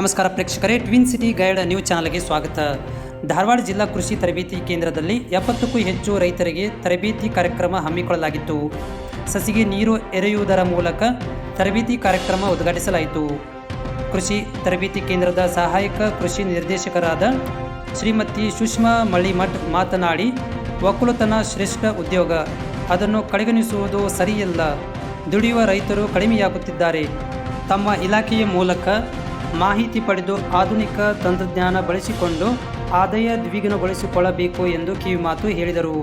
ನಮಸ್ಕಾರ ಪ್ರೇಕ್ಷಕರೇ twin city guide new ಚಾನಲ್ಗೆ ಸ್ವಾಗತ. ಧಾರವಾಡ ಜಿಲ್ಲಾ ಕೃಷಿ ತರಬೇತಿ ಕೇಂದ್ರದಲ್ಲಿ ಎಪ್ಪತ್ತಕ್ಕೂ ಹೆಚ್ಚು ರೈತರಿಗೆ ತರಬೇತಿ ಕಾರ್ಯಕ್ರಮ ಹಮ್ಮಿಕೊಳ್ಳಲಾಗಿತ್ತು. ಸಸಿಗೆ ನೀರು ಎರೆಯುವುದರ ಮೂಲಕ ತರಬೇತಿ ಕಾರ್ಯಕ್ರಮ ಉದ್ಘಾಟಿಸಲಾಯಿತು. ಕೃಷಿ ತರಬೇತಿ ಕೇಂದ್ರದ ಸಹಾಯಕ ಕೃಷಿ ನಿರ್ದೇಶಕರಾದ ಶ್ರೀಮತಿ ಸುಷ್ಮಾ ಮಳಿಮಠ್ ಮಾತನಾಡಿ ಒಕ್ಕಲುತನ ಶ್ರೇಷ್ಠ ಉದ್ಯೋಗ, ಅದನ್ನು ಕಡೆಗಣಿಸುವುದು ಸರಿಯಲ್ಲ. ದುಡಿಯುವ ರೈತರು ಕಡಿಮೆಯಾಗುತ್ತಿದ್ದಾರೆ. ತಮ್ಮ ಇಲಾಖೆಯ ಮೂಲಕ ಮಾಹಿತಿ ಪಡೆದು ಆಧುನಿಕ ತಂತ್ರಜ್ಞಾನ ಬಳಸಿಕೊಂಡು ಆದಾಯ ದ್ವಿಗುಣಗೊಳಿಸಿಕೊಳ್ಳಬೇಕು ಎಂದು ಕಿವಿಮಾತು ಹೇಳಿದರು.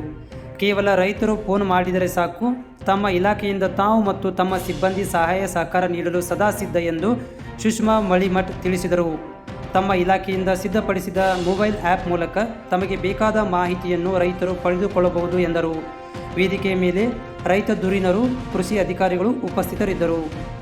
ಕೇವಲ ರೈತರು ಫೋನ್ ಮಾಡಿದರೆ ಸಾಕು, ತಮ್ಮ ಇಲಾಖೆಯಿಂದ ತಾವು ಮತ್ತು ತಮ್ಮ ಸಿಬ್ಬಂದಿ ಸಹಾಯ ಸಹಕಾರ ನೀಡಲು ಸದಾ ಸಿದ್ಧ ಎಂದು ಸುಷ್ಮಾ ಮಳಿಮಠ್ ತಿಳಿಸಿದರು. ತಮ್ಮ ಇಲಾಖೆಯಿಂದ ಸಿದ್ಧಪಡಿಸಿದ ಮೊಬೈಲ್ ಆ್ಯಪ್ ಮೂಲಕ ತಮಗೆ ಬೇಕಾದ ಮಾಹಿತಿಯನ್ನು ರೈತರು ಪಡೆದುಕೊಳ್ಳಬಹುದು ಎಂದರು. ವೇದಿಕೆಯ ಮೇಲೆ ರೈತ ಧುರೀಣರು ಕೃಷಿ ಅಧಿಕಾರಿಗಳು ಉಪಸ್ಥಿತರಿದ್ದರು.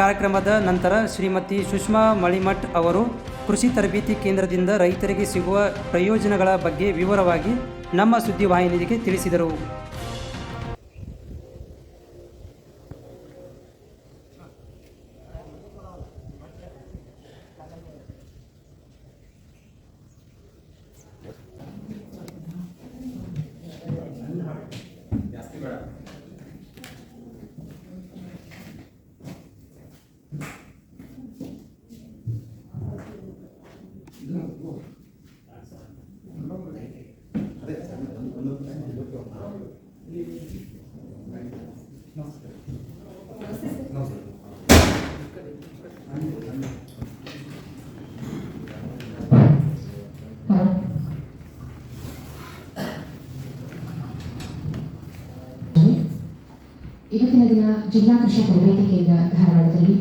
ಕಾರ್ಯಕ್ರಮದ ನಂತರ ಶ್ರೀಮತಿ ಸುಷ್ಮಾ ಮಳಿಮಠ್ ಅವರು ಕೃಷಿ ತರಬೇತಿ ಕೇಂದ್ರದಿಂದ ರೈತರಿಗೆ ಸಿಗುವ ಪ್ರಯೋಜನಗಳ ಬಗ್ಗೆ ವಿವರವಾಗಿ ನಮ್ಮ ಸುದ್ದಿವಾಹಿನಿಗೆ ತಿಳಿಸಿದರು. ದಿನ ಜಿಲ್ಲಾ ಕೃಷಿ ತರಬೇತಿ ಕೇಂದ್ರ ಧಾರವಾಡದಲ್ಲಿ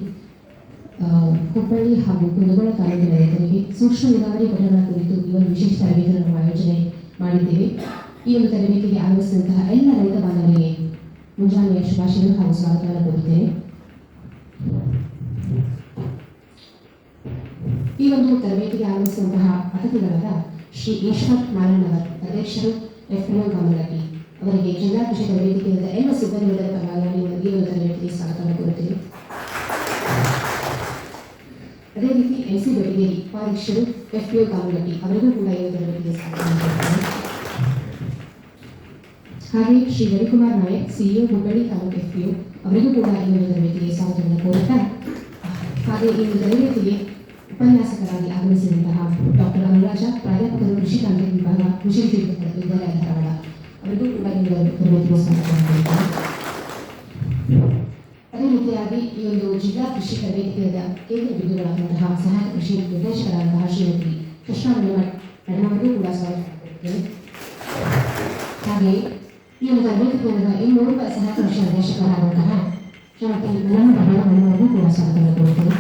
ಹುಬ್ಬಳ್ಳಿ ಹಾಗೂ ಕುಂದಗೋಳ ತಾಲೂಕಿನ ರೈತರಿಗೆ ಸೂಕ್ಷ್ಮ ನೀರಾವರಿ ಘಟಕಗಳ ಕುರಿತು ಈ ಒಂದು ವಿಶೇಷ ತರಬೇತಿಯನ್ನು ಆಯೋಜನೆ ಮಾಡಿದ್ದೇವೆ. ಈ ಒಂದು ತರಬೇತಿಗೆ ಆಗಮಿಸಿದಂತಹ ಎಲ್ಲ ರೈತ ಬಾಂಧವರಿಗೆ ಮುಂಜಾನೆಯ ಶುಭಾಶಯಗಳು ಹಾಗೂ ಸ್ವಾಗತವನ್ನು ಕೋರುತ್ತೇನೆ. ಈ ಒಂದು ತರಬೇತಿಗೆ ಆಗಮಿಸಿದಂತಹ ಅತಿಥಿಗಳಾದ ಶ್ರೀ ಈಶ್ವರ್ ನಾರಾಯಣವರ್ ಅಧ್ಯಕ್ಷರು ಎಫ್ ಎಲ್ ಅವರಿಗೆ ಜಿಲ್ಲಾ ಕೃಷಿ ತರಬೇತಿ ಕೇಂದ್ರದ ಎಲ್ಲ ಸಿಬ್ಬಂದಿಗಳ ಪರವಾಗಿ ಈ ಒಂದು ತರಬೇತಿಗೆ ಸ್ವಾಗತವನ್ನು ಕೋರುತ್ತೇನೆ ಅದೇ ರೀತಿ ಎನ್ ಸಿ ಬೆಳಗೇರಿ ಪರೀಕ್ಷರು ಎಫ್ ಪಿ ಗಾಮಲಗಿ ಅವರಿಗೂ ಕೂಡ ಈ ಒಂದು ತರಬೇತಿಗೆ ಸ್ವಾಗತವನ್ನು ಕೋರುತ್ತೇನೆ ಹಾಗೆ Shri Ravikumar Nayak CEO Hubballi taluk F PO ಅವರಿಗೂ ಕೂಡ ಈ ಒಂದು ತರಬೇತಿಗೆ ಸ್ವಾಗತವನ್ನು ಕೋರುತ್ತಾ ಹಾಗೆ ಈ ಒಂದು ತರಬೇತಿಗೆ ಉಪನ್ಯಾಸಕರಾಗಿ ಆಗಮಿಸಿದಂತಹ ಡಾಕ್ಟರ್ ಅನುರಾಜ, ಪ್ರಾಧ್ಯಾಪಕರು ಕೃಷಿ ತಾಂತ್ರಿಕ ವಿಭಾಗ, ಕೃಷಿ ವಿಶ್ವವಿದ್ಯಾಲಯ ಧಾರವಾಡ. ಅವರಿಗೂ ಕೂಡ ಈ ಒಂದು ತರಬೇತಿಗೆ ಸ್ವಾಗತವನ್ನು ಕೋರುತ್ತೇನೆ ಅದೇ ರೀತಿಯಾಗಿ ಈ ಒಂದು ಜಿಲ್ಲಾ ಕೃಷಿ ತರಬೇತಿ ಕೇಂದ್ರ ಕೇಂದ್ರ ಬಿಂದುಗಳಾದಂತಹ ಸಹಾಯಕ ಕೃಷಿ ನಿರ್ದೇಶಕರಾದಂತಹ ಶ್ರೀಮತಿ ಕೃಷ್ಣ ಮೇಡಮ್ ಮೇಡಮ್ ಅವರಿಗೂ ಕೂಡ ಸ್ವಾಗತ ಕೋರುತ್ತೇನೆ ಹಾಗೆ ಈ ಒಂದು ತರಬೇತಿ ಕೇಂದ್ರದ ಇನ್ನೂರು ಸಹಾಯಕ ಕೃಷಿ ನಿರ್ದೇಶಕರಾದಂತಹ ಶ್ರೀಮತಿ ಮೇಡಮ್ ಮೇಡಮ್ ಅವರಿಗೂ ಕೂಡ ಸ್ವಾಗತವನ್ನು ಕೋರುತ್ತೇನೆ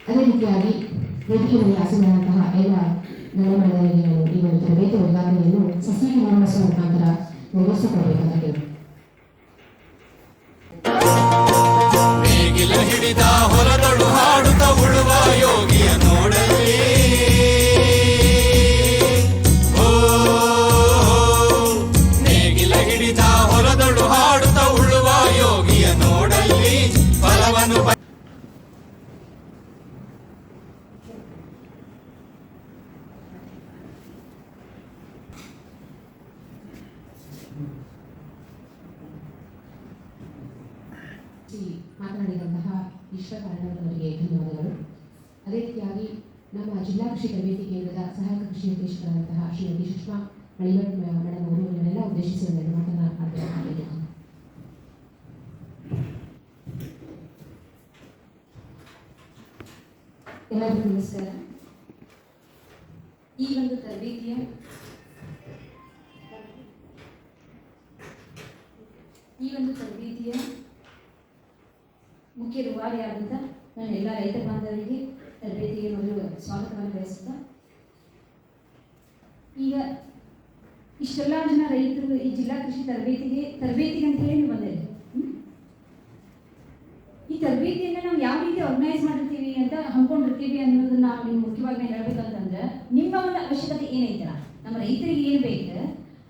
ಅದೇ ರೀತಿಯಾಗಿ ವೇದಿಕೆಯಲ್ಲಿ ಆಸೀನರಾದಂತಹ ಎಲ್ಲ ನನ್ನ ಮಂಡಳಿಗೆ ನಾನು ಈ ಒಂದು ತರಬೇತಿ ಉದ್ಘಾಟನೆಯನ್ನು ಸಸಿ ನಿರ್ವಹಿಸುವ ಮುಖಾಂತರ ನಿರ್ವಹಿಸಿಕೊಡಬೇಕಂತ ನಿರ್ದೇಶಕರಾದಂತಹ ಶ್ರೀಮತಿ ಸುಷ್ಮಾ ಮಳಿಮಠ್ ಮೇಡಮ್ ಅವರು ಇವನ್ನೆಲ್ಲ ಉದ್ದೇಶಿಸಿ ಒಂದೆರಡು ಮಾತನ್ನ ಆಡಬೇಕಾಗಿದೆ ಎಲ್ಲರಿಗೂ ನಮಸ್ಕಾರ ಈ ಒಂದು ತರಬೇತಿಯ ಈ ಒಂದು ತರಬೇತಿಯ ಮುಖ್ಯ ರೂವಾರಿಯಾದಂಥ ನಾನು ಎಲ್ಲ ರೈತ ಬಾಂಧವರಿಗೆ ತರಬೇತಿಗೆ ಮೊದಲು ಸ್ವಾಗತವನ್ನು ಬಯಸುತ್ತಾ ಈಗ ಇಷ್ಟೆಲ್ಲ ಜನ ರೈತರು ಈ ಜಿಲ್ಲಾ ಕೃಷಿ ತರಬೇತಿಗೆ ತರಬೇತಿಗೆ ಅಂತ ಹೇಳಿ ಬಂದಿದೆ ಈ ತರಬೇತಿಯನ್ನ ನಾವು ಯಾವ ರೀತಿ ಆರ್ಗನೈಸ್ ಮಾಡಿರ್ತೀವಿ ಅಂತ ಹಮ್ಮಿಕೊಂಡಿರ್ತೀವಿ ಅನ್ನೋದನ್ನ ನಾವು ನಿಮ್ಗೆ ಮುಖ್ಯವಾಗಿ ಹೇಳ್ಬೇಕಂತಂದ್ರೆ, ನಿಮ್ಮ ಒಂದು ಅವಶ್ಯಕತೆ ಏನೈತಲ್ಲ ನಮ್ಮ ರೈತರಿಗೆ ಏನು ಬೇಕು?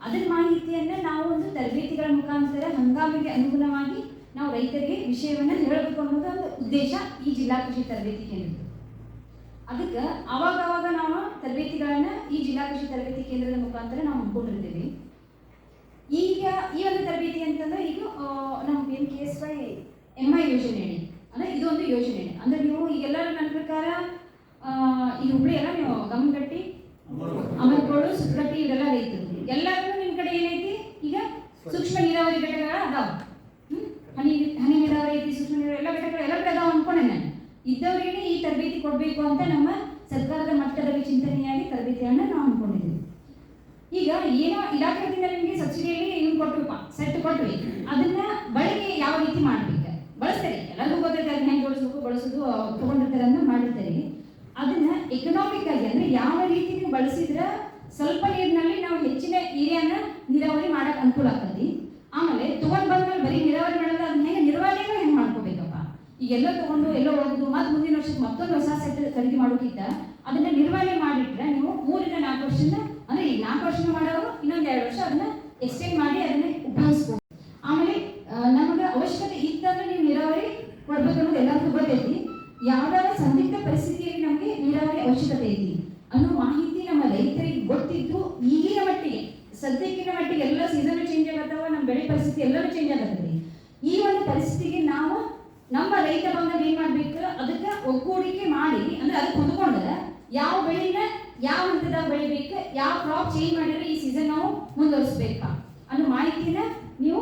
ಅದರ ಮಾಹಿತಿಯನ್ನ ನಾವು ಒಂದು ತರಬೇತಿಗಳ ಮುಖಾಂತರ ಹಂಗಾಮಿಗೆ ಅನುಗುಣವಾಗಿ ನಾವು ರೈತರಿಗೆ ವಿಷಯವನ್ನ ಹೇಳಬೇಕು ಅನ್ನೋದು ಒಂದು ಉದ್ದೇಶ ಈ ಜಿಲ್ಲಾ ಕೃಷಿ ತರಬೇತಿ ಕೇಂದ್ರದ್ದು. ಅದಕ್ಕೆ ಅವಾಗ ನಾವು ತರಬೇತಿಗಳನ್ನ ಈ ಜಿಲ್ಲಾ ಕೃಷಿ ತರಬೇತಿ ಕೇಂದ್ರದ ಮುಖಾಂತರ ನಾವು ಹಮ್ಮಿಕೊಂಡಿರ್ತೀವಿ ಈಗ ಈ ಒಂದು ತರಬೇತಿ ಅಂತಂದ್ರೆ ಈಗ P M K S Y M I ಯೋಜನೆ ಅಂದ್ರೆ ಇದೊಂದು ಯೋಜನೆ ಅಂದ್ರೆ ನೀವು ಈಗೆಲ್ಲರೂ ನನ್ನ ಪ್ರಕಾರ ಈ ಹುಬ್ಳಿ ಎಲ್ಲ ನೀವು ಗಮನಗಟ್ಟಿ? ಅಮರ್ಕೋಡು, ಸುತ್ತಗಟ್ಟಿ ಇವೆಲ್ಲ ರೈತರು ಎಲ್ಲರೂ ನಿಮ್ಮ ಕಡೆ ಏನೈತಿ? ಈಗ ಸೂಕ್ಷ್ಮ ನೀರಾವರಿ ಘಟಕಗಳ ಅದಾವ? ಹನಿ ಹನಿ ನೀರಾವರಿ ಐತಿ, ಸೂಕ್ಷ್ಮ ನೀರಾವರಿ, ಎಲ್ಲ ಘಟಕಗಳು ಎಲ್ಲ ಕಡೆ ಅದಾವ ಅನ್ಕೊಂಡೆ ನಾನು ಇದ್ದವರಿಗೆ ಈ ತರಬೇತಿ ಕೊಡಬೇಕು ಅಂತ ನಮ್ಮ ಸರ್ಕಾರದ ಮಟ್ಟದಲ್ಲಿ ಚಿಂತನೆಯಾಗಿ ತರಬೇತಿಯನ್ನು ನಾವು ಅನ್ಕೊಂಡಿದ್ದೀವಿ. ಈಗ ಏನೋ ಇಲಾಖೆಯಿಂದ ನಿಮಗೆ ಸಬ್ಸಿಡಿಯಲ್ಲಿ ಇವ್ನು ಕೊಟ್ಟು ಸೆಟ್ ಕೊಟ್ವಿ ಅದನ್ನ ಬಳಕೆ ಯಾವ ರೀತಿ ಮಾಡ್ಬೇಕು? ಬಳಸ್ತಾರೆ. ಎಲ್ಲರಿಗೂ ಗೊತ್ತೈತೆ ಅದನ್ನ ಹೆಂಗೆ ಜೋಡಿಸ್ಬೇಕು ಬಳಸೋದು ತಗೊಂಡಿರ್ತಾರೆ ಅಂತ ಮಾಡಿರ್ತಾರೆ. ಅದನ್ನ ಎಕನಾಮಿಕ್ ಆಗಿ ಅಂದ್ರೆ ಯಾವ ರೀತಿ ನೀವು ಬಳಸಿದ್ರ ಸ್ವಲ್ಪ ನೀರಿನಲ್ಲಿ ನಾವು ಹೆಚ್ಚಿನ ಏರಿಯಾನ ನೀರಾವರಿ ಮಾಡಕ್ ಅನುಕೂಲ ಆಗ್ತದೆ. ಆಮೇಲೆ ತಗೊಂಡ್ ಬಂದ್ಮೇಲೆ ಬರೀ ನೀರಾವರಿ ಮಾಡಲ್ಲ, ಅದನ್ನ ಹೆಂಗೆ ನಿರ್ವಹಣೆ ಹೆಂಗ್ ಮಾಡ್ಕೋಬೇಕಪ್ಪ ಈಗ ಎಲ್ಲೋ ತಗೊಂಡು ಎಲ್ಲೋ ಹೋಗುದು, ಮತ್ತೆ ಮುಂದಿನ ವರ್ಷಕ್ಕೆ ಮತ್ತೊಂದು ಹೊಸ ಸೆಟ್ ಖರೀದಿ ಮಾಡೋಕ್ಕಿಂತ ಅದನ್ನ ನಿರ್ವಹಣೆ ಮಾಡಿಟ್ರೆ ನೀವು ಮೂರಿಂದ ನಾಲ್ಕು ವರ್ಷದಿಂದ, ಅಂದ್ರೆ ಈಗ ನಾಲ್ಕು ವರ್ಷ ಮಾಡೋರು ಇನ್ನೊಂದು ಎರಡು ವರ್ಷ ಅದನ್ನ ಎಕ್ಸ್ಟೆಂಡ್ ಮಾಡಿ ಅದನ್ನ ಉಪಯೋಗಿಸ್ಬೋದು. ಆಮೇಲೆ ನಮಗೆ ಅವಶ್ಯಕತೆ ಇತ್ತಂದ್ರೆ ನೀವು ನೀರಾವರಿ ಕೊಡ್ಬೇಕು ಅನ್ನೋದು ಎಲ್ಲರಿಗೂ ಗೊತ್ತೈತಿ. ಯಾವ್ದಾರ ಸಂದಿಗ್ಧ ಪರಿಸ್ಥಿತಿಯಲ್ಲಿ ನಮಗೆ ನೀರಾವರಿ ಅವಶ್ಯಕತೆ ಐತಿ ಅನ್ನೋ ಮಾಹಿತಿ ನಮ್ಮ ರೈತರಿಗೆ ಗೊತ್ತಿದ್ದು ಈಗಿನ ಮಟ್ಟಿಗೆ. ಸದ್ಯಕ್ಕಿನ ಮಟ್ಟಿಗೆ ಎಲ್ಲ ಸೀಸನ್ ಚೇಂಜ್ ಆಗತ್ತವ ನಮ್ಮ ಬೆಳೆ ಪರಿಸ್ಥಿತಿ ಎಲ್ಲರೂ ಚೇಂಜ್ ಆಗತ್ತೈತಿ ಈ ಒಂದು ಪರಿಸ್ಥಿತಿಗೆ ನಾವು ನಮ್ಮ ರೈತ ಬಂದಾಗ ಏನ್ ಮಾಡ್ಬೇಕು? ಅದಕ್ಕೆ ಒಗ್ಗೂಡಿಕೆ ಮಾಡಿ, ಅಂದ್ರೆ ಅದಕ್ಕೆ ಹೊಂದ್ಕೊಂಡ್ರೆ ಯಾವ ಬೆಳಿನ ಯಾವ ಹಂತದಾಗ ಬೆಳಿಬೇಕು, ಯಾವ ಕ್ರಾಪ್ ಚೇಂಜ್ ಮಾಡಿದ್ರೆ ಈ ಸೀಸನ್ ನಾವು ಮುಂದುವರಿಸ್ಬೇಕಾ? ಅನ್ನೋ ಮಾಹಿತಿನ ನೀವು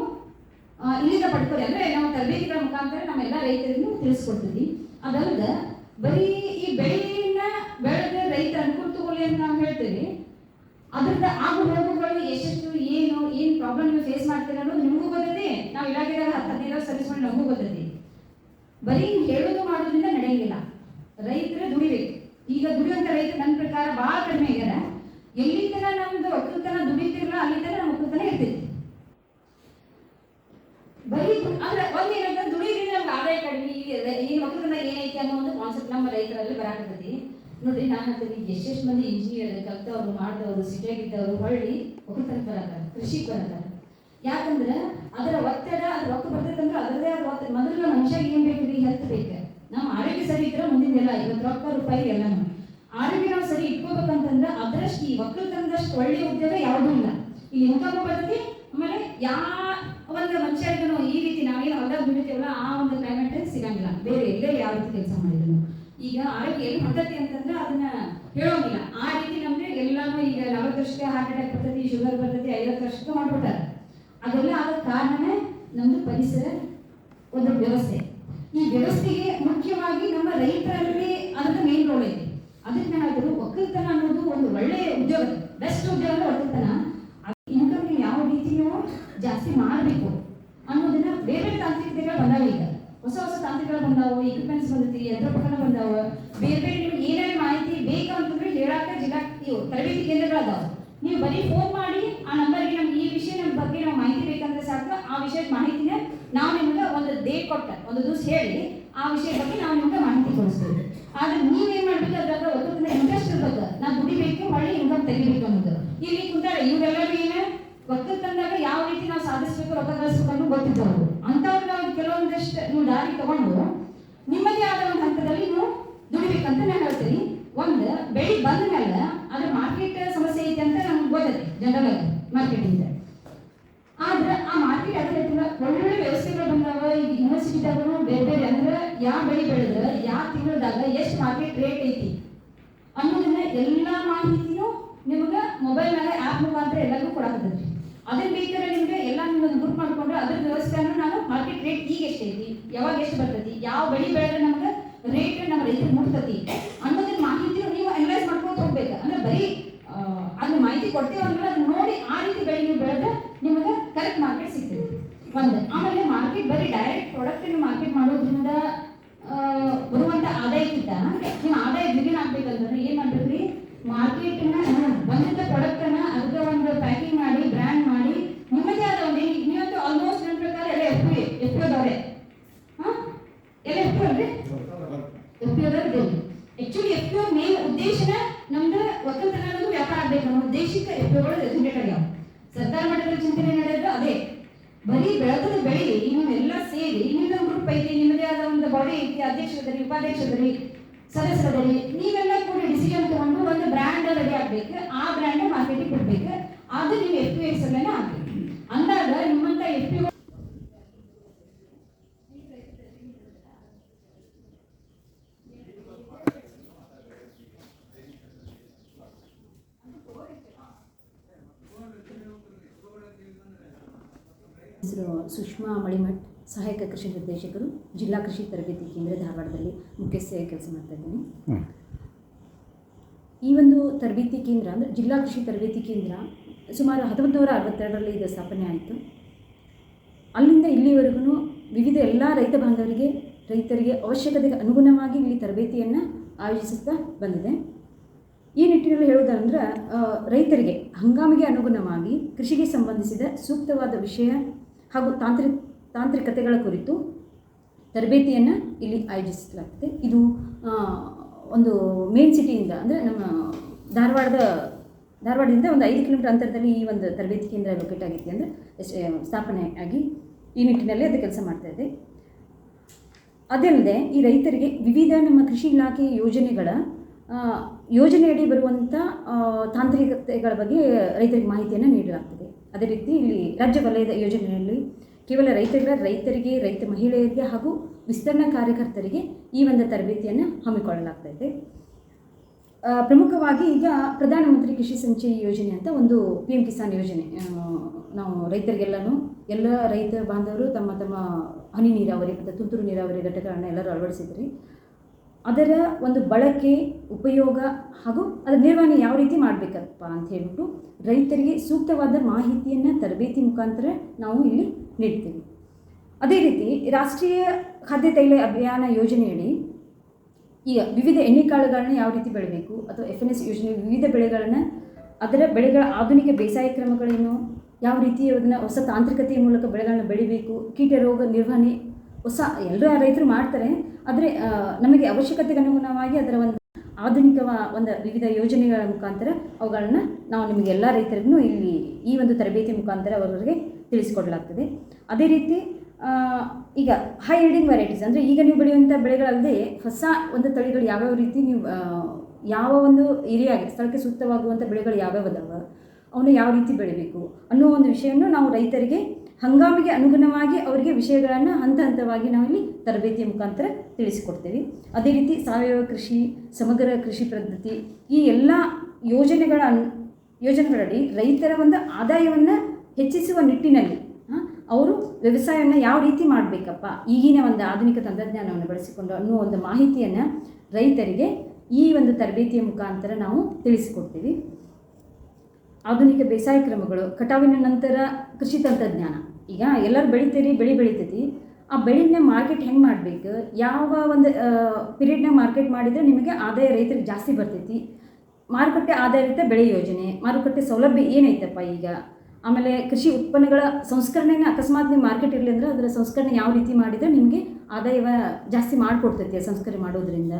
ಇಲ್ಲಿಂದ ಪಡ್ಕೊಳ್ಳಿ. ಅಂದ್ರೆ ನಾವು ತರಬೇತಿಗಳ ಮುಖಾಂತರ ನಮ್ಮೆಲ್ಲ ರೈತರಿಗೂ ತಿಳಿಸ್ಕೊಡ್ತೀವಿ. ಅದಲ್ಲದ ಬರೀ ಈ ಬೆಳೆಯನ್ನ ಬೆಳೆದ ರೈತ ಅನುಕೂಲ ತಗೊಳ್ಳಿ ಅಂತ ನಾವು ಹೇಳ್ತೀವಿ. ಅದರಿಂದ ಆಗು ಹೋಗುಗಳು ಎಷ್ಟೆಷ್ಟು, ಏನು ಏನು ಪ್ರಾಬ್ಲಮ್ ಫೇಸ್ ಮಾಡ್ತೀರ ಅನ್ನೋದು ನಿಮಗೂ ಬರ್ತದೆ ನಾವು ಇಲಾಖೆದಾಗ ಹತ್ತು ಹದಿನೈದು ಸರ್ವಿಸ್ ಮಾಡಿ ನಮಗೂ ಗೊತ್ತೈತಿ. ಬರೀ ಹೇಳೋದು ಮಾಡೋದ್ರಿಂದ ನಡೆಯಂಗಿಲ್ಲ ರೈತರು ದುಡಿಬೇಕು. ಈಗ ದುಡಿಯುವಂತ ರೈತ ನನ್ನ ಪ್ರಕಾರ ಬಹಳ ಕಡಿಮೆ ಆಗ್ಯಾರ ಎಲ್ಲಿ ತನ ನಮ್ದು ಒಕ್ಕಲ್ತನ ದುಡಿತಿರಲ್ಲ ಅಲ್ಲಿ ತನ ನಮ್ಮ ಒಕ್ಕಲ್ತನ ಇರ್ತೈತಿ ಬರೀ ಅಂದ್ರೆ ಒಂದೇನಂತ ದುಡಿಯೋದ್ರಿಂದ ನಮ್ಗೆ ಆದಾಯ ಕಡಿಮೆ, ಈ ಒಕ್ಕಲ್ತನ ಏನೈತಿ ಅನ್ನೋ ಒಂದು ಕಾನ್ಸೆಪ್ಟ್ ನಮ್ಮ ರೈತರಲ್ಲಿ ಬರಾಕತ್ತೈತಿ. ನೋಡ್ರಿ, ನಾನು ಅಂತೀನಿ ಎಷ್ಟೆಷ್ಟು ಮಂದಿ ಇಂಜಿನಿಯರ್ ಕಲ್ತವ್ರು, ಮಾಡಿದವರು, ಸಿಟಿಯಾಗಿದ್ದವರು, ಹೊಳ್ಳಿ ಒಕ್ಕಲುತನ ಬರತ್ತಾರ ಕೃಷಿ ಬರತ್ತಾರ ಯಾಕಂದ್ರೆ ಅದರ ಒತ್ತಡ, ಅದ್ರ ರೊಕ್ಕ ಬರ್ತೈತಂದ್ರೆ ಅದರದೇ ಆದ ಒತ್ತಡ. ಮೊದಲು ಮನುಷ್ಯಗೆ ಏನ್ ಬೇಕು ರೀ? ಹೆಲ್ತ್ ಬೇಕು. ನಮ್ಮ ಆರೋಗ್ಯ ಸರಿ ಇದ್ರೆ ಮುಂದಿನ ಇವತ್ತು ರೊಕ್ಕ ರೂಪಾಯಿ ಎಲ್ಲಾನು ಆರೋಗ್ಯ ನಾವು ಸರಿ ಇಟ್ಕೋಬೇಕಂತಂದ್ರೆ ಅದರಷ್ಟು ಈ ಒಕ್ಕಲ್ತನದಷ್ಟು ಒಳ್ಳೆಯ ಉದ್ಯೋಗ ಯಾವುದೂ ಇಲ್ಲ. ಇಲ್ಲಿ ಇನ್ಕಮ್ ಬರ್ತೈತಿ, ಆಮೇಲೆ ಯಾ ಒಂದು ಮನುಷ್ಯರಿಗೂ ಈ ರೀತಿ ನಾವೇನು ಹೊಲದಾಗ ದುಡಿತೀವಲ್ಲ, ಆ ಒಂದು ಕ್ಲೈಮೇಟ್ ಸಿಗಂಗಿಲ್ಲ. ಬೇರೆ ಎಲ್ಲೇ ಯಾವ ರೀತಿ ಕೆಲಸ ಮಾಡಿದ್ರು. ಈಗ ಆರೋಗ್ಯ ಎಲ್ಲಿ ಹೊಂದತಿ ಅಂತಂದ್ರೆ ಅದನ್ನ ಹೇಳೋಂಗಿಲ್ಲ. ಆ ರೀತಿ ನಮ್ಗೆ ಎಲ್ಲಾನು ಈಗ ನಲವತ್ತು ವರ್ಷಕ್ಕೆ ಹಾರ್ಟ್ ಅಟ್ಯಾಕ್ ಬರ್ತೈತಿ ಶುಗರ್ ಬರ್ತೈತಿ, ಐವತ್ತು ವರ್ಷಕ್ಕೆ ಮಾಡ್ಬಿಟ್ಟಾರೆ. ಅದೆಲ್ಲ ಆದ ಕಾರಣನೇ ನಮ್ದು ಪರಿಸರ ಒಂದು ವ್ಯವಸ್ಥೆ. ಈ ವ್ಯವಸ್ಥೆಗೆ ಮುಖ್ಯವಾಗಿ ನಮ್ಮ ರೈತರಲ್ಲಿ ಅದರ ಮೇನ್ ರೋಲ್ ಇದೆ. ಅದಕ್ಕೆ ನಾನು ಒಕ್ಕಲುತನ ಅನ್ನೋದು ಒಂದು ಒಳ್ಳೆಯ ಉದ್ಯೋಗ. ಬೆಸ್ಟ್ ಉದ್ಯೋಗ ಒಕ್ಕಲ್ತನ. ಇನ್ಕಮ್ ಯಾವ ರೀತಿ ನೀವು ಜಾಸ್ತಿ ಮಾಡಬೇಕು ಅನ್ನೋದನ್ನ ಬೇರೆ ತಾಂತ್ರಿಕತೆಗಳು ಬಂದಾವ ಈಗ. ಹೊಸ ಹೊಸ ತಾಂತ್ರಿಕಗಳು ಬಂದಾವು ಇಕ್ವಿಪ್ಮೆಂಟ್ಸ್ ಬಂದೈತಿ ಯಂತ್ರೋಪಕರಣ ಬಂದಾವ. ಬೇರೆ ಬೇರೆ ನಿಮ್ಗೆ ಏನೇನು ಮಾಹಿತಿ ಬೇಕು ಅಂತಂದ್ರೆ ಹೇಳಾಕ ಜಿಲ್ಲಾ ತರಬೇತಿ ಕೇಂದ್ರಗಳು ಅದಾವ ನೀವು ಬರೀ ಫೋನ್ ಮಾಡಿ ಆ ನಂಬರ್ಗೆ ನಮ್ಗೆ ಈ ವಿಷಯ ನಮ್ಮ ಬಗ್ಗೆ ನಾವು ಮಾಹಿತಿ ಬೇಕಂದ್ರೆ ಸಾಕು. ಆ ವಿಷಯದ ಮಾಹಿತಿನ ನಾವು ನಿಮ್ಗೆ ಒಂದು ಡೇಟ್ ಕೊಟ್ಟ, ಒಂದು ದಿವಸ ಹೇಳಿ ಆ ವಿಷಯದ ಬಗ್ಗೆ ನಾವು ನಿಮ್ಗೆ ಮಾಹಿತಿ ಕೊಡಿಸ್ತೀವಿ. ಆದ್ರೆ ನೀವೇನ್ ಮಾಡ್ಬೇಕು ಅದ್ರಾಗ ಒಕ್ಕಲ್ತನ ಇಂಟ್ರೆಸ್ಟ್ ಇರ್ಬೇಕು. ನಾವು ದುಡಿಬೇಕು, ಹಳ್ಳಿ ಇನ್ಕಮ್ ತೆಗಿಬೇಕು ಅನ್ನೋದು. ಇಲ್ಲಿ ಕುಂತಾರೆ ಇವರೆಲ್ಲರೂ ಏನ ತಂದಾಗ ಯಾವ ರೀತಿ ನಾವು ಸಾಧಿಸ್ಬೇಕು, ರೊಕ್ಕ ಗಳಿಸ್ಬೇಕು ಅನ್ನೋ ಗೊತ್ತಿದ್ದವರು. ಅಂತವ್ರು ನಾವು ಕೆಲವೊಂದಷ್ಟು ನೀವು ದಾರಿ ತಗೊಂಡು ನಿಮ್ಮದೇ ಆದ ಒಂದು ಹಂತದಲ್ಲಿ ನೀವು ದುಡಿಬೇಕಂತ ನಾನು ಹೇಳ್ತೀನಿ. ಒಂದು, ಬೆಳಿ ಬಂದ ಮೇಲೆ ಅದ್ರ ಮಾರ್ಕೆಟ್ ಸಮಸ್ಯೆ ಐತೆ ಅಂತ ನಮ್ಗೆ ಗೊತ್ತೈತಿ ಜನರಲ್ ಮಾರ್ಕೆಟ್ ಇದೆ ಆದ್ರೆ ಆ ಮಾರ್ಕೆಟ್ ಅದ್ರ ಒಳ್ಳೊಳ್ಳೆ ವ್ಯವಸ್ಥೆಗಳು ಬಂದಾವ. ಈಗ ಯೂನಿವರ್ಸಿಟಿದಾಗೂ ಬೇರೆ ಬೇರೆ ಅಂದ್ರೆ ಯಾವ ಬೆಳೆ ಬೆಳೆದ್ರ, ಯಾವ ತಿಂಗಳದಾಗ ಎಷ್ಟು ಮಾರ್ಕೆಟ್ ರೇಟ್ ಐತಿ ಅನ್ನೋದನ್ನ ಎಲ್ಲಾ ಮಾಹಿತಿನೂ ನಿಮ್ಗೆ ಮೊಬೈಲ್ ಮೇಲೆ ಆಪ್ ಮುಖಾಂತರ ಎಲ್ಲರಿಗೂ ಕೊಡಕತ್ತೈತಿ. ಅದಕ್ಕೆ ಬೇಕಾದ್ರೆ ನಿಮ್ಗೆ ಎಲ್ಲ ನಿಮ್ಗೆ ಗ್ರೂಪ್ ಮಾಡಿಕೊಂಡ್ರೆ ಅದ್ರ ವ್ಯವಸ್ಥೆಯನ್ನು ನಾನು ಮಾರ್ಕೆಟ್ ರೇಟ್ ಈಗ ಎಷ್ಟೈತಿ ಯಾವಾಗ ಎಷ್ಟು ಬರ್ತೈತಿ, ಯಾವ ಬೆಳೆ ಬೆಳೆದ್ರೆ ನಮ್ಗೆ ರೇಟ್ ನಮ್ಮ ರೈತರು ಮುಟ್ತತಿ ಅನ್ನೋದನ್ನ ಮಾಹಿತಿ ನೀವು ಅನಲೈಸ್ ಮಾಡ್ಕೊಂಡು ಹೋಗ್ಬೇಕು. ಅಂದ್ರೆ ಬರೀ ಅದನ್ನ ಮಾಹಿತಿ ಕೊಡ್ತೀವಿ ಅದನ್ನ ನೋಡಿ ಆ ರೀತಿ ಬೆಳೆ ನೀವು ಬೆಳೆದ್ರೆ ನಿಮಗೆ ಕರೆಕ್ಟ್ ಮಾರ್ಕೆಟ್ ಸಿಗ್ತೈತಿ ಒಂದು ಆಮೇಲೆ ಮಾರ್ಕೆಟ್ ಬರೀ ಡೈರೆಕ್ಟ್ ಪ್ರಾಡಕ್ಟ್ ನೀವು ಮಾರ್ಕೆಟ್ ಮಾಡೋದ್ರಿಂದ ಆ, ಬರುವಂತ ಆದಾಯಕ್ಕಿಂತ ನಿಮ್ಮ ಆದಾಯ ದ್ವಿಗುಣ ಆಗ್ಬೇಕಂತಂದ್ರೆ ಏನ್ ಮಾಡ್ಬೇಕ್ರಿ ಮಾರ್ಕೆಟ್ ಬಂದಿದ್ದ ಪ್ರಾಡಕ್ಟ್ ಅನ್ನ ಅದಕ್ಕೆ ಒಂದು ಪ್ಯಾಕಿಂಗ್ ಮಾಡಿ ಬ್ರ್ಯಾಂಡ್ ಮಾಡಿ ನಿಮ್ಮದೇ ಆದ ಒಂದು ಈಗ ನೀವಂತೂ ಆಲ್ಮೋಸ್ಟ್ ನನ್ನ ಪ್ರಕಾರ ಎಲ್ಲ ಎಫ್ ಪಿ ಎಫ್ ಪಿ ಅದವ್ರೆ ಹಾ ಎಲ್ಲ ಎಫ್ ಪಿ ಅಲ್ರಿ ಎಫ್ ಪಿ ಅದಾರ ಆಕ್ಚುಲಿ ಎಫ್ ಪಿ ಮೇನ್ ಉದ್ದೇಶನ ನಮ್ದು ಒಕ್ಕಲ್ತನ ಅನ್ನೋದು ವ್ಯಾಪಾರ ಆಗ್ಬೇಕು ಅನ್ನೋ ಉದ್ದೇಶಕ್ಕೆ ಎಫ್ ಪಿಗಳು ಜನರೇಟ್ ಆಗ್ಯಾವ ಸರ್ಕಾರ ಮಟ್ಟದಲ್ಲಿ ಚಿಂತನೆ ನಡೆಯೋದು ಅದೇ ಬರೀ ಬೆಳೆದ ಬೆಳಿ ನೀವೆಲ್ಲ ಸೇರಿ ನಿಮ್ಮದೊಂದು ಗ್ರೂಪ್ ಐತಿ ನಿಮ್ಮದೇ ಆದ ಒಂದು ಬಾಡಿ ಐತಿ ಅಧ್ಯಕ್ಷರದರಿ ಉಪಾಧ್ಯಕ್ಷರದರಿ ಸದಸ್ಯರದರಿ ನೀವೆಲ್ಲ ಕೂಡ ಡಿಸಿಷನ್ ತಗೊಂಡು ಒಂದು ಬ್ರ್ಯಾಂಡ್ ರೆಡಿ ಆಗ್ಬೇಕು. ಆ ಬ್ರ್ಯಾಂಡ್ ಮಾರ್ಕೆಟಿಗೆ ಕೊಡ್ಬೇಕು. ಅದು ನೀವು ಎಫ್ ಪಿ ಎಕ್ಸ್ ಅಲ್ಲೇನೆ ಆಗ್ಬೇಕು. ಅಂದಾಗ ನಿಮ್ಮಂತ ಎಫ್ ಪಿ ಸುಷ್ಮಾ ಮಳಿಮಠ್. ಸಹಾಯಕ ಕೃಷಿ ನಿರ್ದೇಶಕರು ಜಿಲ್ಲಾ ಕೃಷಿ ತರಬೇತಿ ಕೇಂದ್ರ ಧಾರವಾಡದಲ್ಲಿ ಮುಖ್ಯಸ್ಥೆಯ ಕೆಲಸ ಮಾಡ್ತಾ ಇದ್ದೀನಿ. ಈ ಒಂದು ತರಬೇತಿ ಕೇಂದ್ರ ಅಂದರೆ ಜಿಲ್ಲಾ ಕೃಷಿ ತರಬೇತಿ ಕೇಂದ್ರ ಸುಮಾರು ಹತ್ತೊಂಬತ್ತು ನೂರ ಅರವತ್ತೆರಡರಲ್ಲಿ ಇದು ಸ್ಥಾಪನೆ ಆಯಿತು. ಅಲ್ಲಿಂದ ಇಲ್ಲಿವರೆಗೂ ವಿವಿಧ ಎಲ್ಲ ರೈತ ಬಾಂಧವರಿಗೆ ರೈತರಿಗೆ ಅವಶ್ಯಕತೆಗೆ ಅನುಗುಣವಾಗಿ ಇಲ್ಲಿ ತರಬೇತಿಯನ್ನು ಆಯೋಜಿಸುತ್ತಾ ಬಂದಿದೆ. ಈ ನಿಟ್ಟಿನಲ್ಲಿ ಹೇಳುವುದಂದ್ರೆ ರೈತರಿಗೆ ಹಂಗಾಮಿಗೆ ಅನುಗುಣವಾಗಿ ಕೃಷಿಗೆ ಸಂಬಂಧಿಸಿದ ಸೂಕ್ತವಾದ ವಿಷಯ ಹಾಗೂ ತಾಂತ್ರಿಕ ತಾಂತ್ರಿಕತೆಗಳ ಕುರಿತು ತರಬೇತಿಯನ್ನು ಇಲ್ಲಿ ಆಯೋಜಿಸಲಾಗ್ತದೆ ಇದು ಒಂದು ಮೇನ್ ಸಿಟಿಯಿಂದ ಅಂದರೆ ನಮ್ಮ ಧಾರವಾಡದ, ಧಾರವಾಡದಿಂದ ಒಂದು ಐದು ಕಿಲೋಮೀಟರ್ ಅಂತರದಲ್ಲಿ ಈ ಒಂದು ತರಬೇತಿ ಕೇಂದ್ರ ಲೊಕೇಟ್ ಆಗೈತಿ ಅಂದರೆ ಸ್ಥಾಪನೆ ಆಗಿ ಈ ನಿಟ್ಟಿನಲ್ಲಿ ಅದು ಕೆಲಸ ಮಾಡ್ತಾ ಇದೆ. ಅದಲ್ಲದೆ ಈ ರೈತರಿಗೆ ವಿವಿಧ ನಮ್ಮ ಕೃಷಿ ಇಲಾಖೆ ಯೋಜನೆಗಳ ಯೋಜನೆಯಡಿ ಬರುವಂಥ ತಾಂತ್ರಿಕತೆಗಳ ಬಗ್ಗೆ ರೈತರಿಗೆ ಮಾಹಿತಿಯನ್ನು ನೀಡಲಾಗ್ತದೆ. ಅದೇ ರೀತಿ ಇಲ್ಲಿ ರಾಜ್ಯ ವಲಯದ ಯೋಜನೆಯಲ್ಲಿ ಕೇವಲ ರೈತರಿಗೆ ರೈತರಿಗೆ, ರೈತ ಮಹಿಳೆಯರಿಗೆ ಹಾಗೂ ವಿಸ್ತರಣಾ ಕಾರ್ಯಕರ್ತರಿಗೆ ಈ ಒಂದು ತರಬೇತಿಯನ್ನು ಹಮ್ಮಿಕೊಳ್ಳಲಾಗ್ತಾ ಇದೆ. ಪ್ರಮುಖವಾಗಿ ಈಗ ಪ್ರಧಾನಮಂತ್ರಿ ಕೃಷಿ ಸಂಚಯ ಯೋಜನೆ ಅಂತ ಒಂದು ಪಿ ಎಂ ಕಿಸಾನ್ ಯೋಜನೆ ನಾವು ರೈತರಿಗೆಲ್ಲನೂ ಎಲ್ಲ ರೈತ ಬಾಂಧವರು ತಮ್ಮ ತಮ್ಮ ಹನಿ ನೀರಾವರಿ ಮತ್ತು ತುಂತುರು ನೀರಾವರಿ ಘಟಕಗಳನ್ನ ಎಲ್ಲರೂ ಅಳವಡಿಸಿದ್ರಿ. ಅದರ ಒಂದು ಬಳಕೆ, ಉಪಯೋಗ ಹಾಗೂ ಅದರ ನಿರ್ವಹಣೆ ಯಾವ ರೀತಿ ಮಾಡಬೇಕಪ್ಪ ಅಂತ ಹೇಳ್ಬಿಟ್ಟು ರೈತರಿಗೆ ಸೂಕ್ತವಾದ ಮಾಹಿತಿಯನ್ನು ತರಬೇತಿ ಮುಖಾಂತರ ನಾವು ಇಲ್ಲಿ ನೀಡ್ತೀವಿ ಅದೇ ರೀತಿ ರಾಷ್ಟ್ರೀಯ ಖಾದ್ಯ ತೈಲ ಅಭಿಯಾನ ಯೋಜನೆಯಡಿ ಈಗ ವಿವಿಧ ಎಣ್ಣೆಕಾಳುಗಳನ್ನ ಯಾವ ರೀತಿ ಬೆಳಬೇಕು ಅಥವಾ ಎಫ್ ಎನ್ ಎಸ್ ಯೋಜನೆ ವಿವಿಧ ಬೆಳೆಗಳನ್ನು ಅದರ ಬೆಳೆಗಳ ಆಧುನಿಕ ಬೇಸಾಯ ಕ್ರಮಗಳೇನು, ಯಾವ ರೀತಿ ಅದನ್ನು ಹೊಸ ತಾಂತ್ರಿಕತೆಯ ಮೂಲಕ ಬೆಳೆಗಳನ್ನ ಬೆಳಿಬೇಕು, ಕೀಟ ರೋಗ ನಿರ್ವಹಣೆ ಹೊಸ ಎಲ್ಲರೂ ರೈತರು ಮಾಡ್ತಾರೆ, ಆದರೆ ನಮಗೆ ಅವಶ್ಯಕತೆಗೆ ಅನುಗುಣವಾಗಿ ಅದರ ಒಂದು ಆಧುನಿಕ ಒಂದು ವಿವಿಧ ಯೋಜನೆಗಳ ಮುಖಾಂತರ ಅವುಗಳನ್ನು ನಾವು ನಿಮಗೆ ಎಲ್ಲ ರೈತರಿಗೂ ಇಲ್ಲಿ ಈ ಒಂದು ತರಬೇತಿ ಮುಖಾಂತರ ಅವರಿಗೆ ತಿಳಿಸಿಕೊಡಲಾಗ್ತದೆ. ಅದೇ ರೀತಿ ಈಗ ಹೈ ಯೀಲ್ಡಿಂಗ್ ವೆರೈಟೀಸ್ ಅಂದರೆ ಈಗ ನೀವು ಬೆಳೆಯುವಂಥ ಬೆಳೆಗಳಲ್ಲದೆ ಹೊಸ ಒಂದು ತಳಿಗಳು ಯಾವ್ಯಾವ ರೀತಿ ನೀವು ಯಾವ ಒಂದು ಏರಿಯಾಗೆ ಸ್ಥಳಕ್ಕೆ ಸೂಕ್ತವಾಗುವಂಥ ಬೆಳೆಗಳು ಯಾವ್ಯಾವ ಅದಾವ ಅವನ್ನು ಯಾವ ರೀತಿ ಬೆಳಿಬೇಕು ಅನ್ನೋ ಒಂದು ವಿಷಯವನ್ನು ನಾವು ರೈತರಿಗೆ ಹಂಗಾಮಿಗೆ ಅನುಗುಣವಾಗಿ ಅವರಿಗೆ ವಿಷಯಗಳನ್ನು ಹಂತ ಹಂತವಾಗಿ ನಾವಿಲ್ಲಿ ತರಬೇತಿಯ ಮುಖಾಂತರ ತಿಳಿಸಿಕೊಡ್ತೇವೆ. ಅದೇ ರೀತಿ ಸಾವಯವ ಕೃಷಿ, ಸಮಗ್ರ ಕೃಷಿ ಪದ್ಧತಿ ಈ ಎಲ್ಲ ಯೋಜನೆಗಳ ಯೋಜನೆಗಳಡಿ ರೈತರ ಒಂದು ಆದಾಯವನ್ನು ಹೆಚ್ಚಿಸುವ ನಿಟ್ಟಿನಲ್ಲಿ ಅವರು ವ್ಯವಸಾಯವನ್ನು ಯಾವ ರೀತಿ ಮಾಡಬೇಕಪ್ಪ, ಈಗಿನ ಒಂದು ಆಧುನಿಕ ತಂತ್ರಜ್ಞಾನವನ್ನು ಬಳಸಿಕೊಂಡು ಅನ್ನೋ ಒಂದು ಮಾಹಿತಿಯನ್ನು ರೈತರಿಗೆ ಈ ಒಂದು ತರಬೇತಿಯ ಮುಖಾಂತರ ನಾವು ತಿಳಿಸಿಕೊಡ್ತೀವಿ. ಆಧುನಿಕ ಬೇಸಾಯ ಕ್ರಮಗಳು, ಕಟಾವಿನ ನಂತರ ಕೃಷಿ ತಂತ್ರಜ್ಞಾನ, ಈಗ ಎಲ್ಲರೂ ಬೆಳಿತೀರಿ, ಬೆಳೆ ಬೆಳಿತೈತಿ, ಆ ಬೆಳೆನ ಮಾರ್ಕೆಟ್ ಹೆಂಗೆ ಮಾಡಬೇಕು, ಯಾವ ಒಂದು ಪೀರಿಯಡ್ನಾಗ ಮಾರ್ಕೆಟ್ ಮಾಡಿದರೆ ನಿಮಗೆ ಆದಾಯ ರೈತರಿಗೆ ಜಾಸ್ತಿ ಬರ್ತೈತಿ, ಮಾರುಕಟ್ಟೆ ಆಧಾರಿತ ಬೆಳೆ ಯೋಜನೆ, ಮಾರುಕಟ್ಟೆ ಸೌಲಭ್ಯ ಏನೈತಪ್ಪ ಈಗ ಆಮೇಲೆ ಕೃಷಿ ಉತ್ಪನ್ನಗಳ ಸಂಸ್ಕರಣೆನ ಅಕಸ್ಮಾತ್ ನೀವು ಮಾರ್ಕೆಟ್ ಇರಲಿ ಅಂದರೆ ಅದರ ಸಂಸ್ಕರಣೆ ಯಾವ ರೀತಿ ಮಾಡಿದರೆ ನಿಮಗೆ ಆದಾಯವ ಜಾಸ್ತಿ ಮಾಡಿಕೊಡ್ತೈತಿ ಸಂಸ್ಕರಣೆ ಮಾಡೋದ್ರಿಂದ.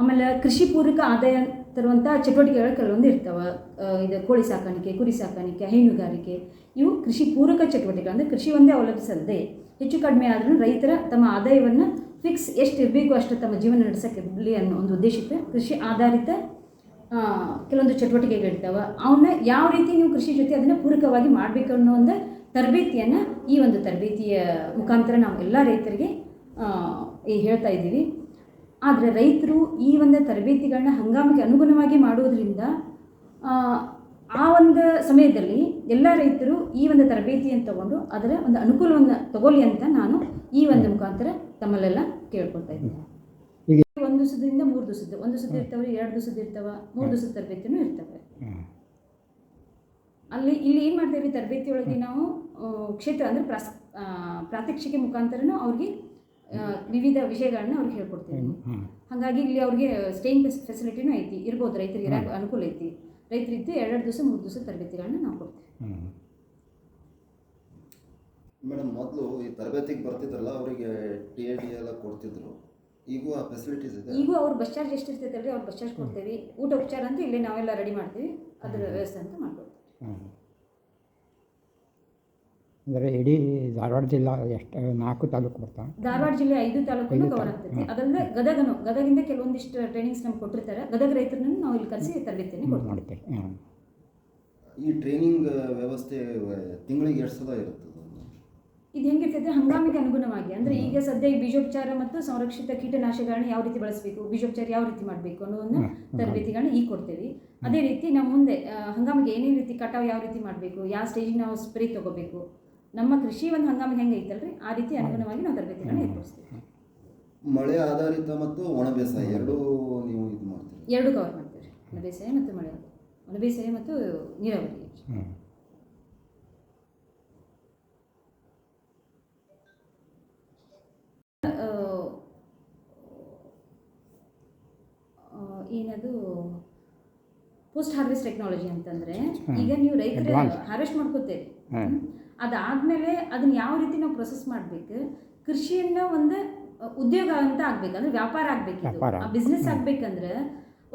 ಆಮೇಲೆ ಕೃಷಿ ಪೂರಕ ಆದಾಯ ತರುವಂಥ ಚಟುವಟಿಕೆಗಳು ಕೆಲವೊಂದು ಇರ್ತಾವೆ. ಇದು ಕೋಳಿ ಸಾಕಾಣಿಕೆ, ಕುರಿ ಸಾಕಾಣಿಕೆ, ಹೈನುಗಾರಿಕೆ, ಇವು ಕೃಷಿ ಪೂರಕ ಚಟುವಟಿಕೆ ಅಂದರೆ ಕೃಷಿ ಒಂದೇ ಅವಲಂಬಿಸದೆ ಹೆಚ್ಚು ಕಡಿಮೆ ಆದರೂ ರೈತರ ತಮ್ಮ ಆದಾಯವನ್ನು ಫಿಕ್ಸ್ ಎಷ್ಟು ಇರಬೇಕು ಅಷ್ಟು ತಮ್ಮ ಜೀವನ ನಡೆಸೋಕ್ಕಿರಲಿ ಅನ್ನೋ ಒಂದು ಉದ್ದೇಶಕ್ಕೆ ಕೃಷಿ ಆಧಾರಿತ ಕೆಲವೊಂದು ಚಟುವಟಿಕೆಗಳಿರ್ತಾವೆ ಅವನ್ನ ಯಾವ ರೀತಿ ನೀವು ಕೃಷಿ ಜೊತೆ ಅದನ್ನು ಪೂರಕವಾಗಿ ಮಾಡಬೇಕು ಅನ್ನೋ ಒಂದು ತರಬೇತಿಯನ್ನು ಈ ಒಂದು ತರಬೇತಿಯ ಮುಖಾಂತರ ನಾವು ಎಲ್ಲ ರೈತರಿಗೆ ಹೇಳ್ತಾ ಇದ್ದೀವಿ. ಆದರೆ ರೈತರು ಈ ಒಂದು ತರಬೇತಿಗಳನ್ನ ಹಂಗಾಮಿಗೆ ಅನುಗುಣವಾಗಿ ಮಾಡುವುದರಿಂದ ಆ ಒಂದು ಸಮಯದಲ್ಲಿ ಎಲ್ಲ ರೈತರು ಈ ಒಂದು ತರಬೇತಿಯನ್ನು ತಗೊಂಡು ಅದರ ಒಂದು ಅನುಕೂಲವನ್ನು ತಗೊಳ್ಳಿ ಅಂತ ನಾನು ಈ ಒಂದು ಮುಖಾಂತರ ತಮ್ಮಲ್ಲೆಲ್ಲ ಕೇಳ್ಕೊಳ್ತಾ ಇದ್ದೀನಿ. ಒಂದು ದಿವಸದಿಂದ ಮೂರು ದಿವಸದ್ದು. ಒಂದು ದಿವಸದ ಇರ್ತವೆ ಎರಡು ದಿವಸದ ಇರ್ತವೆ ಮೂರು ದಿವಸದ ತರಬೇತಿನೂ ಇರ್ತವೆ ಅಲ್ಲಿ ಇಲ್ಲಿ ಏನು ಮಾಡ್ತೇವೆ ತರಬೇತಿಯೊಳಗೆ ನಾವು ಕ್ಷೇತ್ರ ಅಂದರೆ ಪ್ರಾಸ್ ಪ್ರಾತ್ಯಕ್ಷಿಕೆ ಮುಖಾಂತರನೂ ಅವ್ರಿಗೆ ವಿವಿಧ ವಿಷಯಗಳನ್ನ ಅವ್ರಿಗೆ ಹೇಳ್ಕೊಡ್ತೀವಿ ಹಾಗಾಗಿ ಇಲ್ಲಿ ಅವ್ರಿಗೆ ಸ್ಟೇಯಿಂಗ್ ಫೆಸಿಲಿಟಿನೂ ಐತಿ ಇರ್ಬೋದು ರೈತರಿಗೆ ಅನುಕೂಲ ಐತಿ. ರೈತರಿದ್ದು ಎರಡು ದಿವಸ ಮೂರು ದಿವಸ ತರಬೇತಿಗಳನ್ನ ನಾವು ಕೊಡ್ತೀವಿ. ಮೇಡಮ್ ಮೊದಲು ಈ ತರಬೇತಿಗೆ ಬರ್ತಿದ್ರಲ್ಲ ಅವರಿಗೆ ಟಿ ಎ ಡಿ ಎಲ್ಲ ಕೊಡ್ತಿದ್ರು. ಈಗೂ ಆ ಫೆಸಿಲಿಟೀಸ್ ಇದೆ. ಈಗೂ ಅವ್ರ ಬಸ್ ಚಾರ್ಜ್ ಎಷ್ಟು ಇರ್ತೈತಲ್ರಿ ಅವ್ರ ಬಸ್ ಚಾರ್ಜ್ ಕೊಡ್ತೇವೆ. ಊಟ ಉಪಚಾರ ಅಂತ ಇಲ್ಲಿ ನಾವೆಲ್ಲ ರೆಡಿ ಮಾಡ್ತೀವಿ. ಅದರ ವ್ಯವಸ್ಥೆ ಅಂತ ಮಾಡ್ಕೊಡ್ತೀವಿ ಅಂದರೆ ಇಡೀ ಧಾರವಾಡ ಜಿಲ್ಲಾ ಎಷ್ಟು ನಾಲ್ಕು ತಾಲೂಕು ಬರ್ತಾ? ಧಾರವಾಡ ಜಿಲ್ಲೆ ಐದು ತಾಲೂಕನ್ನು ಕವರ್ ತಾಲೂಕು, ಆಗ್ತೈತಿ. ಅದಲ್ಲದೆ ಗದಗನು ಗದಗಿಂದ ಕೆಲವೊಂದಿಷ್ಟು ಟ್ರೈನಿಂಗ್ಸ್ ನಮ್ಗೆ ಕೊಟ್ಟಿರ್ತಾರೆ. ಗದಗ ರೈತರನ್ನು ನಾವು ಇಲ್ಲಿ ಕರೆಸಿ ತರಬೇತಿಯನ್ನು ಕೊಡ್ತೀವಿ. ಈ ಟ್ರೈನಿಂಗ್ ವ್ಯವಸ್ಥೆ ತಿಂಗಳಿಗೆ ಎಷ್ಟು ಸಲ ಇರ್ತದೆ ಇದು ಹೆಂಗಿರ್ತೈತೆ ಹಂಗಾಮಿಗೆ ಅನುಗುಣವಾಗಿ. ಅಂದರೆ ಈಗ ಸದ್ಯ ಈ ಬೀಜೋಪಚಾರ ಮತ್ತು ಸಂರಕ್ಷಿತ ಕೀಟನಾಶಕಗಳನ್ನ ಯಾವ ರೀತಿ ಬಳಸಬೇಕು? ಬೀಜೋಪಚಾರ ಯಾವ ರೀತಿ ಮಾಡಬೇಕು ಅನ್ನೋದನ್ನ. ತರಬೇತಿಗಳನ್ನ ಈಗ ಕೊಡ್ತೇವೆ. ಅದೇ ರೀತಿ ನಾವು ಮುಂದೆ ಹಂಗಾಮಿಗೆ ಏನೇ ರೀತಿ ಕಟಾವು ಯಾವ ರೀತಿ ಮಾಡಬೇಕು? ಯಾವ ಸ್ಟೇಜಿಗೆ ನಾವು ಸ್ಪ್ರೇ ತಗೋಬೇಕು? ನಮ್ಮ ಕೃಷಿ ಒಂದು ಹಂಗಾಮಿಗೆ ಹೆಂಗೆ ಐತಲ್ರಿ? ಆ ರೀತಿ ಅನುಗುಣವಾಗಿ ನಾವು ತರಬೇತಿಗಳನ್ನ ಏರ್ಪಡಿಸ್ತೀವಿ. ಮಳೆ ಆಧಾರಿತ ಮತ್ತು ಒಣ ಬೇಸಾಯ ಎರಡೂ ನೀವು ಇದು ಮಾಡ್ತೀರಿ? ಎರಡು ಕವರ್ ಮಾಡ್ತೀವಿ. ಒಣ ಬೇಸಾಯ ಮತ್ತು ಮಳೆ ಒಣ ಬೇಸಾಯ ಮತ್ತು ನೀರಾವರಿ ಹ್ಞೂ ಆ, ಆ, ಏನದು ಪೋಸ್ಟ್ ಹಾರ್ವೆಸ್ಟ್ ಟೆಕ್ನಾಲಜಿ ಅಂತಂದ್ರೆ ಈಗ ನೀವು ರೈತರ. ಹಾರ್ವೆಸ್ಟ್ ಮಾಡ್ಕೋತೇವೆ. ಅದಾದ್ಮೇಲೆ ಅದನ್ನ ಯಾವ ರೀತಿ ನಾವು ಪ್ರೊಸೆಸ್ ಮಾಡಬೇಕು? ಕೃಷಿಯನ್ನ ಒಂದು ಉದ್ಯೋಗ ಅಂತ ಆಗ್ಬೇಕು ಅಂದ್ರೆ ವ್ಯಾಪಾರ ಆಗ್ಬೇಕು ಇದು. ಆ ಬಿಸ್ನೆಸ್. ಆಗ್ಬೇಕಂದ್ರೆ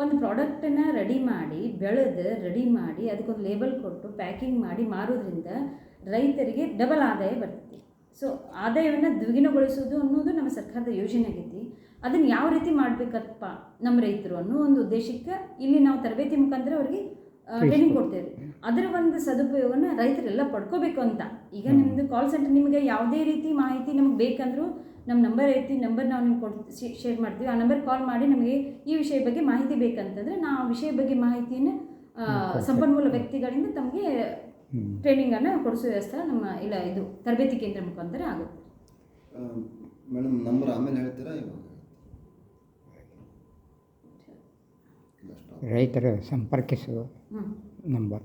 ಒಂದು ಪ್ರಾಡಕ್ಟನ್ನ ರೆಡಿ ಮಾಡಿ ಬೆಳೆದು ರೆಡಿ ಮಾಡಿ ಅದಕ್ಕೊಂದು ಲೇಬಲ್ ಕೊಟ್ಟು ಪ್ಯಾಕಿಂಗ್ ಮಾಡಿ ಮಾರೋದ್ರಿಂದ ರೈತರಿಗೆ ಡಬಲ್ ಆದಾಯ ಬರ್ತೈತಿ. ಸೊ ಆದಾಯವನ್ನು ದ್ವಿಗುಣಗೊಳಿಸೋದು ಅನ್ನೋದು ನಮ್ಮ ಸರ್ಕಾರದ ಯೋಜನೆ ಆಗೈತಿ. ಅದನ್ನು ಯಾವ ರೀತಿ ಮಾಡಬೇಕಪ್ಪ ನಮ್ಮ ರೈತರು ಅನ್ನೋ ಒಂದು ಉದ್ದೇಶಕ್ಕೆ ಇಲ್ಲಿ ನಾವು ತರಬೇತಿ ಮುಖಾಂತರ ಅವ್ರಿಗೆ ಟ್ರೈನಿಂಗ್ ಕೊಡ್ತೇವೆ. ಅದರ ಒಂದು ಸದುಪಯೋಗನ ರೈತರೆಲ್ಲ ಪಡ್ಕೋಬೇಕು ಅಂತ. ಈಗ ನಿಮ್ಮದು ಕಾಲ್ ಸೆಂಟರ್ ನಿಮಗೆ ಯಾವುದೇ ರೀತಿ ಮಾಹಿತಿ ನಮ್ಗೆ ಬೇಕಂದರೂ ನಮ್ಮ ನಂಬರ್ ಐತಿ ನಂಬರ್ ನಾವು ನಿಮ್ಗೆ ಕೊಡ್ ಶೇರ್ ಮಾಡ್ತೀವಿ. ಆ ನಂಬರ್ ಕಾಲ್ ಮಾಡಿ ನಮಗೆ ಈ ವಿಷಯ ಬಗ್ಗೆ ಮಾಹಿತಿ ಬೇಕಂತಂದರೆ ನಾವು ಆ ವಿಷಯ ಬಗ್ಗೆ ಮಾಹಿತಿಯನ್ನು ಸಂಪನ್ಮೂಲ ವ್ಯಕ್ತಿಗಳಿಂದ ತಮಗೆ ಟ್ರೈನಿಂಗನ್ನು ಕೊಡಿಸೋ ವ್ಯವಸ್ಥೆ ನಮ್ಮ ಇಲ್ಲ ಇದು ತರಬೇತಿ ಕೇಂದ್ರ ಮುಖಾಂತರ ಆಗುತ್ತೆ. ಮೇಡಮ್ ನಂಬರ್ ಆಮೇಲೆ ಹೇಳ್ತೀರಾ ಇವಾಗ? ರೈತರ ಸಂಪರ್ಕಿಸುವ ನಂಬರ್.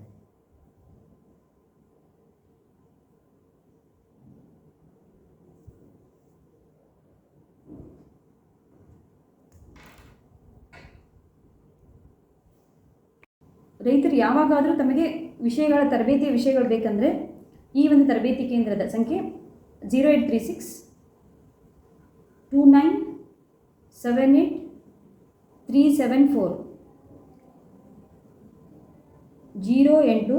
ರೈತರು ಯಾವಾಗಾದರೂ ತಮಗೆ ವಿಷಯಗಳ ತರಬೇತಿಯ ವಿಷಯಗಳು ಬೇಕಂದರೆ ಈ ಒಂದು ತರಬೇತಿ ಕೇಂದ್ರದ ಸಂಖ್ಯೆ zero eight three six two nine seven eight three seven four zero ಎಂಟು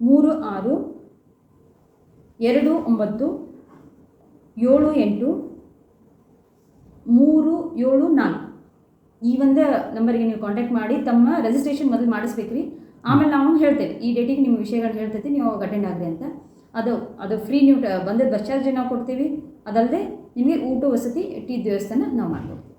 ಮೂರು ಆರು ಎರಡು ಒಂಬತ್ತು ಏಳು ಎಂಟು ಮೂರು ಏಳು ನಾಲ್ಕು. ಈ ಒಂದು ನಂಬರಿಗೆ ನೀವು ಕಾಂಟ್ಯಾಕ್ಟ್ ಮಾಡಿ ತಮ್ಮ ರಿಜಿಸ್ಟ್ರೇಷನ್ ಮೊದಲು ಮಾಡಿಸ್ಬೇಕ್ರಿ. ಆಮೇಲೆ ನಾವು ಹೇಳ್ತೇವೆ, ಈ ಡೇಟಿಗೆ ನಿಮ್ಮ ವಿಷಯಗಳು ಹೇಳ್ತೈತಿ, ನೀವು ಅವಾಗ ಅಟೆಂಡ್ ಆಗ್ರಿ ಅಂತ. ಅದು ಅದು ಫ್ರೀ ನೀವು ಬಂದಿದ್ದ ಬಸ್ ಚಾರ್ಜ್ ನಾವು ಕೊಡ್ತೀವಿ. ಅದಲ್ಲದೆ ನಿಮಗೆ ಊಟ, ವಸತಿ, ಟೀ ದೇವಸ್ಥಾನ ನಾವು ಮಾಡ್ಕೊಡ್ತೀವಿ